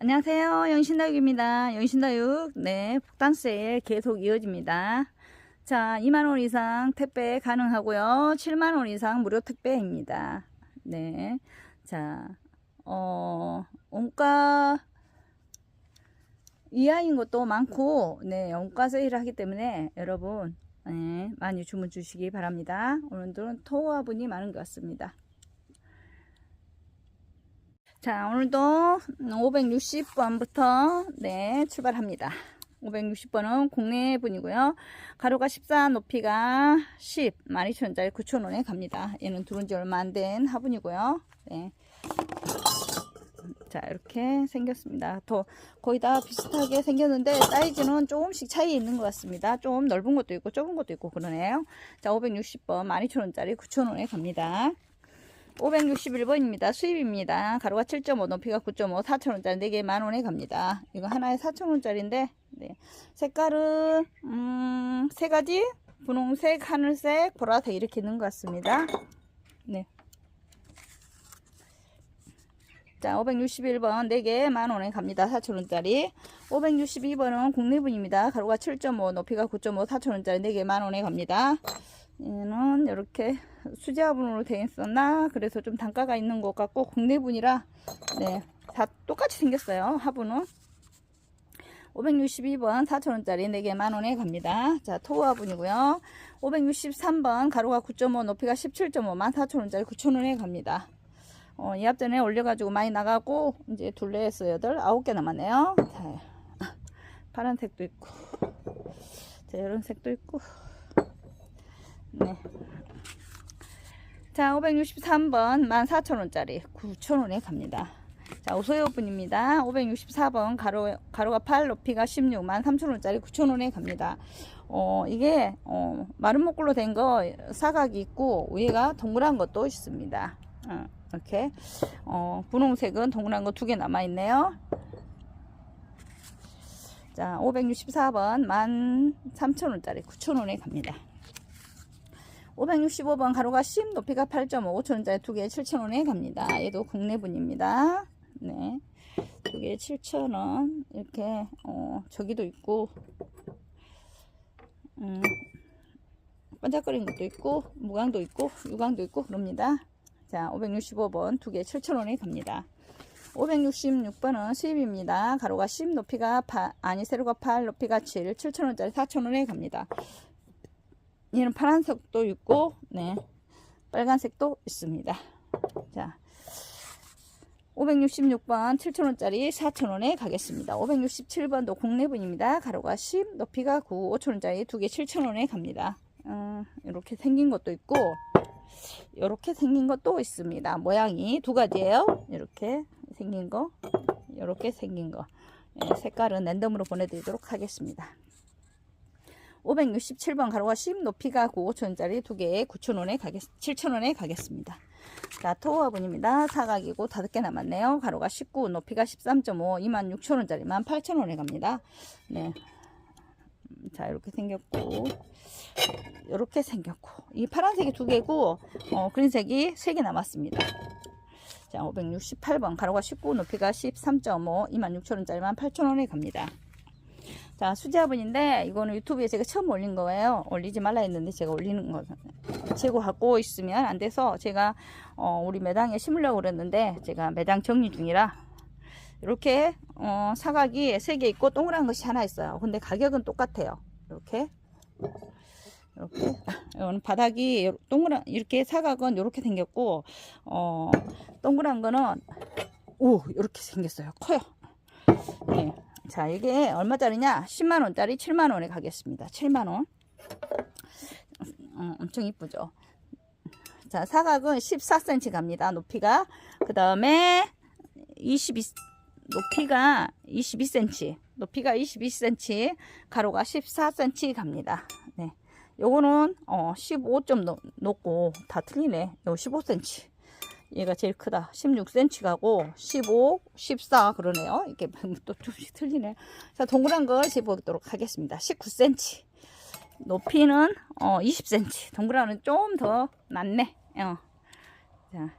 안녕하세요. 연신다육입니다. 연신다육, 네, 폭탄 세일 계속 이어집니다. 자, 2만원 이상 택배 가능하고요. 7만원 이상 무료 택배입니다. 네. 자, 어, 원가 이하인 것도 많고, 네, 원가 세일을 하기 때문에 여러분, 네, 많이 주문 주시기 바랍니다. 오늘들은 토화분이 많은 것 같습니다. 자, 오늘도 560번부터 네, 출발합니다. 560번은 국내 분이고요. 가로가 14, 높이가 10, 12,000원짜리 9,000원에 갑니다. 얘는 들어온 지 얼마 안 된 화분이고요. 네. 자, 이렇게 생겼습니다. 더 거의 다 비슷하게 생겼는데 사이즈는 조금씩 차이 있는 것 같습니다. 좀 넓은 것도 있고 좁은 것도 있고 그러네요. 자, 560번 12,000원짜리 9,000원에 갑니다. 561번입니다. 수입입니다. 가로가 7.5, 높이가 9.5, 4,000원짜리 4개 만원에 갑니다. 이거 하나에 4,000원짜리인데, 네. 색깔은, 음, 세 가지? 분홍색, 하늘색, 보라색 이렇게 있는 것 같습니다. 네. 자, 561번 4개 만원에 갑니다. 4,000원짜리. 562번은 국내분입니다. 가로가 7.5, 높이가 9.5, 4,000원짜리 4개 만원에 갑니다. 얘는 이렇게 수제화분으로 되어 있었나? 그래서 좀 단가가 있는 것 같고 국내분이라 네 다 똑같이 생겼어요 화분은. 562번 4,000원짜리 4개 만원에 갑니다. 자 토화분이고요. 563번 가로가 9.5 높이가 17.5 14,000원짜리 9,000원에 갑니다. 어, 이 앞전에 올려가지고 많이 나가고 이제 둘레에서 8, 9개 남았네요. 자, 파란색도 있고. 자 이런 색도 있고 네. 자, 563번 14,000원짜리 9,000원에 갑니다. 자, 오소요 분입니다. 564번 가로, 가로가 8, 높이가 16, 13,000원짜리 9,000원에 갑니다. 어, 이게, 어, 마른 목골로 된 거 사각이 있고, 위에가 동그란 것도 있습니다. 어, 이렇게. 어, 분홍색은 동그란 거 두 개 남아 있네요. 자, 564번 13,000원짜리 9,000원에 갑니다. 565번 가로가 10 높이가 8.5 5천원짜리 두 개에 7천원에 갑니다. 얘도 국내분입니다. 네. 두 개에 7천원 이렇게 어, 저기도 있고 음, 반짝거리는 것도 있고 무광도 있고 유광도 있고 그럽니다. 자 565번 두 개에 7천원에 갑니다. 566번은 수입입니다. 가로가 10 높이가 8 아니 세로가 8 높이가 7 7천원짜리 4천원에 갑니다. 얘는 파란색도 있고, 네. 빨간색도 있습니다. 자. 566번 7,000원짜리 4,000원에 가겠습니다. 567번도 국내분입니다. 가로가 10, 높이가 9, 5,000원짜리 두 개 7,000원에 갑니다. 어, 이렇게 생긴 것도 있고, 이렇게 생긴 것도 있습니다. 모양이 두 가지예요. 이렇게 생긴 거, 이렇게 생긴 거. 예, 색깔은 랜덤으로 보내드리도록 하겠습니다. 567번 가로가 10 높이가 9 5천원짜리 두 개에 9천원에 가겠 7천원에 가겠습니다. 자 토화분입니다. 사각이고 다섯 개 남았네요. 가로가 19 높이가 13.5 26,000원짜리 18,000원에 갑니다. 네. 자 이렇게 생겼고 이렇게 생겼고 이 파란색이 두 개고 어, 그린색이 세 개 남았습니다. 자 568번 가로가 19 높이가 13.5 26,000원짜리 18,000원에 갑니다. 자, 수제화분인데 이거는 유튜브에 제가 처음 올린 거예요. 올리지 말라 했는데 제가 올리는 거 재고하고 있으면 안 돼서 제가 어, 우리 매장에 심으려고 그랬는데 제가 매장 정리 중이라 이렇게 어, 사각이 3개 있고 동그란 것이 하나 있어요. 근데 가격은 똑같아요. 이렇게 이렇게 이거는 바닥이 동그란 이렇게 사각은 이렇게 생겼고 어, 동그란 거는 오 이렇게 생겼어요. 커요. 네. 자, 이게 얼마짜리냐? 10만원짜리 7만원에 가겠습니다. 7만원. 어, 엄청 이쁘죠? 자, 사각은 14cm 갑니다. 높이가. 그 다음에 22, 높이가 22cm. 높이가 22cm. 가로가 14cm 갑니다. 네. 요거는, 어, 15점 높고, 다 틀리네. 요 15cm. 얘가 제일 크다. 16cm 가고 15, 14 그러네요. 이렇게 또 조금씩 틀리네. 자, 동그란 걸 재보도록 하겠습니다. 19cm. 높이는 어, 20cm. 동그란은 좀더 낫네. 어. 자.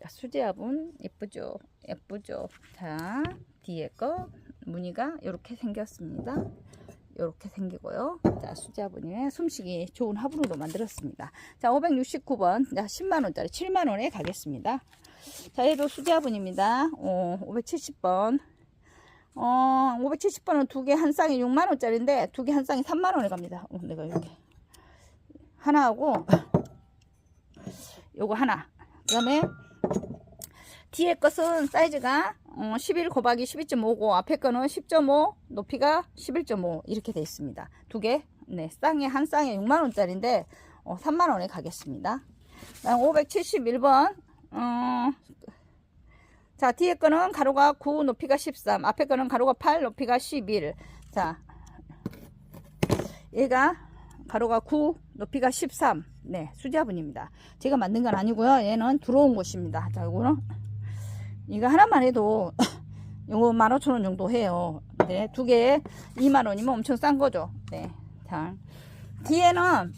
자, 수제화분 예쁘죠? 예쁘죠? 자, 뒤에 거 무늬가 이렇게 생겼습니다. 이렇게 생기고요. 자, 수제화분에 숨쉬기 좋은 화분으로 만들었습니다. 자, 569번. 자, 10만원짜리 7만원에 가겠습니다. 자, 얘도 수제화분입니다. 어, 570번. 어, 570번은 두 개 한 쌍이 6만원짜리인데, 두 개 한 쌍이 3만원에 갑니다. 어, 내가 이렇게. 하나하고, 요거 하나. 그 다음에, 뒤에 것은 사이즈가 어, 11 곱하기 12.5고 앞에 거는 10.5 높이가 11.5 이렇게 되어 있습니다. 두 개, 네, 쌍에 한 쌍에 6만 원짜리인데 어, 3만 원에 가겠습니다. 571번 어, 자 뒤에 거는 가로가 9 높이가 13 앞에 거는 가로가 8 높이가 11자 얘가 가로가 9 높이가 13 네, 수제화분입니다. 제가 만든 건 아니고요. 얘는 들어온 것입니다. 자, 이거는 이거 하나만 해도 요거 15,000원 정도 해요. 네, 두 개에 2만 원이면 엄청 싼 거죠. 네. 자. 뒤에는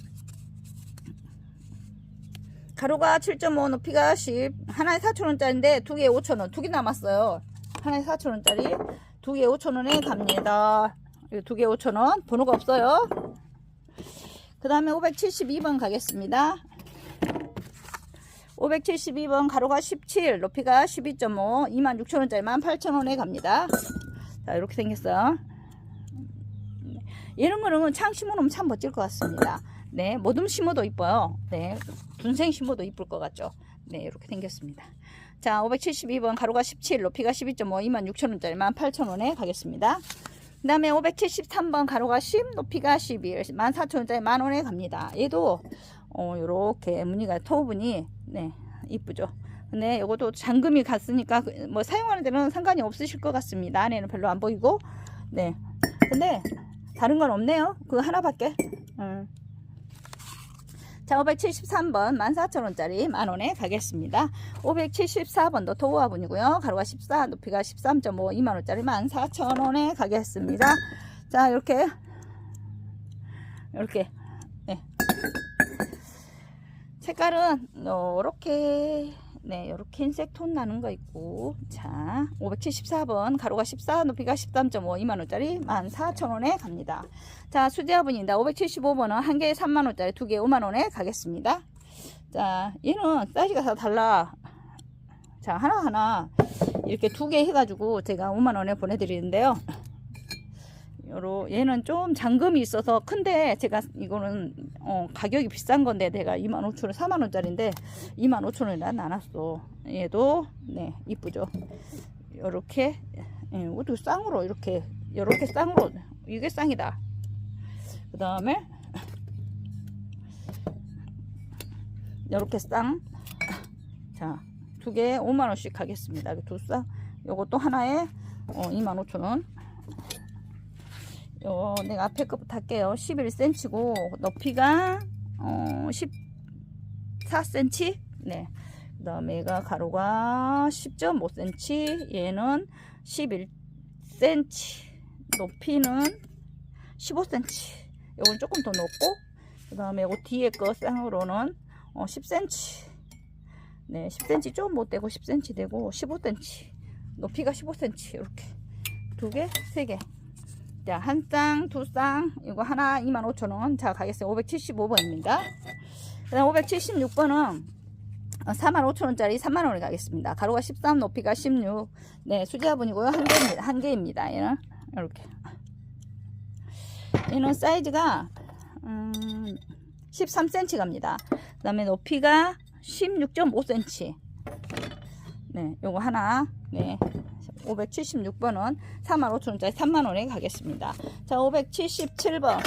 가로가 7.5 높이가 10 하나에 4,000원짜리인데 두 개에 5,000원 두 개 남았어요. 하나에 4,000원짜리 두 개에 5,000원에 갑니다. 두 개에 5,000원 번호가 없어요. 그 다음에 572번 가겠습니다. 572번 가로가 17 높이가 12.5 26,000원짜리 18,000원에 갑니다. 자 이렇게 생겼어요. 이런 거는 창 심어놓으면 참 멋질 것 같습니다. 네, 모둠 심어도 이뻐요. 네, 분생 심어도 이쁠 것 같죠. 네, 이렇게 생겼습니다. 자, 572번 가로가 17, 높이가 12.5, 26,000원짜리 18,000원에 가겠습니다. 그 다음에 573번 가로가 10, 높이가 11, 14,000원짜리 만원에 갑니다. 얘도, 어, 요렇게 무늬가 토분이, 네, 이쁘죠. 근데 요것도 잠금이 갔으니까, 그- 뭐, 사용하는 데는 상관이 없으실 것 같습니다. 안에는 별로 안 보이고, 네. 근데, 다른 건 없네요. 그 하나밖에. 음. 자, 573번 14,000원짜리 만원에 가겠습니다. 574번도 도우화분이고요. 가로가 14, 높이가 13.5, 2만원짜리 14,000원에 가겠습니다. 자, 이렇게, 이렇게, 네. 색깔은 요렇게, 네, 요렇게 흰색 톤 나는 거 있고, 자, 574번 가로가 14, 높이가 13.5, 2만원짜리 14,000원에 갑니다. 자, 수제화분입니다. 575번은 한 개에 3만원짜리 두 개에 5만원에 가겠습니다. 자, 얘는 사이즈가 다 달라. 자, 하나하나 이렇게 두 개 해가지고 제가 5만원에 보내드리는데요. 요로, 얘는 좀 잠금이 있어서 큰데 제가 이거는 어, 가격이 비싼 건데 내가 25,000원, 4만원짜리인데 25,000원이나 나눴어. 얘도, 네, 이쁘죠. 요렇게, 예, 이것도 쌍으로 이렇게, 요렇게 쌍으로, 이게 쌍이다. 그 다음에 이렇게 쌍. 자, 두 개에 5만 원씩 하겠습니다. 두 쌍. 요것도 하나에 어, 2만 5천 원. 요 내가 앞에 거부터 할게요. 11cm고 높이가 어, 14cm. 네. 그 다음에 얘가 가로가 10.5cm. 얘는 11cm. 높이는 15cm. 요건 조금 더 높고 그 다음에 요 뒤에 거 쌍으로는 어, 10cm 네 10cm 좀 못 되고 10cm 되고 15cm 높이가 15cm 이렇게 두 개, 세 개. 자, 한 쌍, 두 쌍, 이거 하나 25,000원. 자, 가겠습니다. 575번입니다. 그 다음 576번은 45,000원짜리 3만원에 가겠습니다. 가로가 13, 높이가 16. 네, 수제화분이고요. 한 개입니다. 한 개입니다. 얘는. 이렇게. 얘는 사이즈가 음, 13cm 갑니다. 그 다음에 높이가 16.5cm. 네, 요거 하나. 네. 576번은 45,000원짜리 3만원에 가겠습니다. 자, 577번.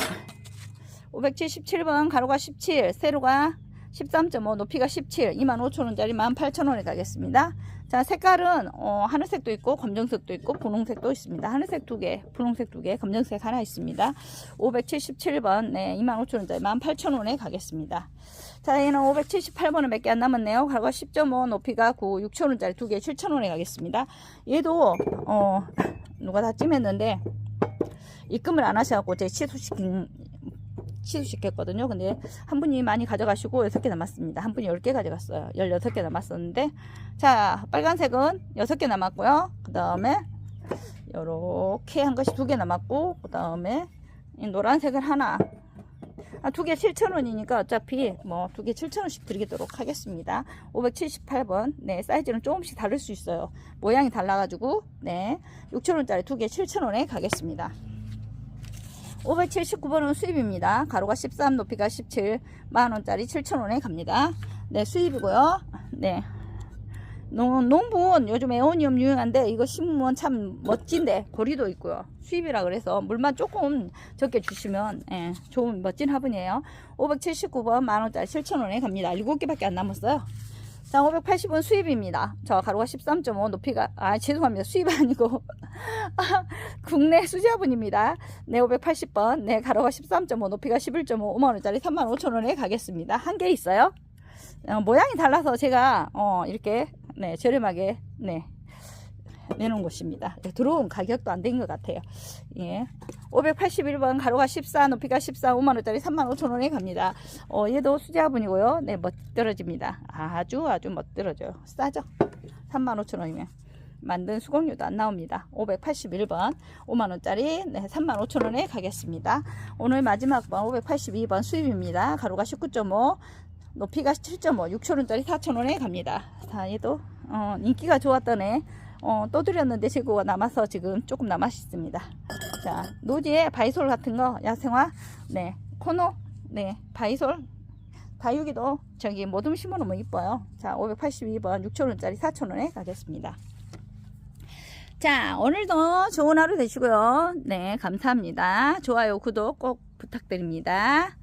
577번 가로가 17, 세로가 13.5, 높이가 17, 25,000원짜리 18,000원에 가겠습니다. 자, 색깔은 어, 하늘색도 있고 검정색도 있고 분홍색도 있습니다. 하늘색 두 개, 분홍색 두 개, 검정색 하나 있습니다. 577번, 네, 25,000원짜리 18,000원에 가겠습니다. 자, 얘는 578번은 몇 개 안 남았네요. 가로가 10.5, 높이가 9, 6,000원짜리 두 개, 7,000원에 가겠습니다. 얘도 어, 누가 다 찜했는데 입금을 안 하셔갖고 제 취소시킨 취소시켰거든요. 근데 한 분이 많이 가져가시고 6개 남았습니다. 한 분이 10개 가져갔어요. 16개 남았었는데 자 빨간색은 6개 남았고요. 그 다음에 요렇게 한 것이 두 개 남았고 그 다음에 이 노란색은 하나 아, 두 개 7,000원이니까 어차피 뭐 두 개 7,000원씩 드리도록 하겠습니다. 578번. 네, 사이즈는 조금씩 다를 수 있어요. 모양이 달라가지고, 네, 6,000원짜리 두 개 7,000원에 가겠습니다. 579번은 수입입니다. 가로가 13, 높이가 17, 만원짜리 7,000원에 갑니다. 네, 수입이고요. 네. 농, 농분 요즘 에오니움 유행한데 이거 심으면 참 멋진데 거리도 있고요 수입이라 그래서 물만 조금 적게 주시면 예, 좋은 멋진 화분이에요 579번 만원짜리 7천원에 갑니다 7개밖에 안 남았어요 자 580원 수입입니다. 저 가로가 13.5 높이가 아 죄송합니다. 수입 아니고 국내 수자분입니다. 네 580번. 네 가로가 13.5 높이가 11.5 5만원짜리 35,000원에 가겠습니다. 한 개 있어요? 어, 모양이 달라서 제가 어, 이렇게 네, 저렴하게 네, 내놓은 곳입니다. 네, 들어온 가격도 안 된 것 같아요. 예. 581번 가로가 14, 높이가 14, 5만원짜리 35,000원에 갑니다. 어, 얘도 수자분이고요. 네, 멋들어집니다. 아주 아주 멋들어져요. 싸죠? 35,000원이면. 만든 수공료도 안 나옵니다. 581번 5만원짜리 네, 35,000원에 가겠습니다. 오늘 마지막 번 582번 수입입니다. 가로가 19.5 높이가 7.5 6천원짜리 4천원에 갑니다 자 얘도 어, 인기가 좋았던 애 어, 또 드렸는데 재고가 남아서 지금 조금 남았습니다. 자 노지에 바이솔 같은 거 야생화. 네 코노. 네 바이솔. 다육이도 저기 모둠 심어놓으면 이뻐요. 자 582번 6천원짜리 4천원에 가겠습니다. 자 오늘도 좋은 하루 되시고요. 네 감사합니다. 좋아요 구독 꼭 부탁드립니다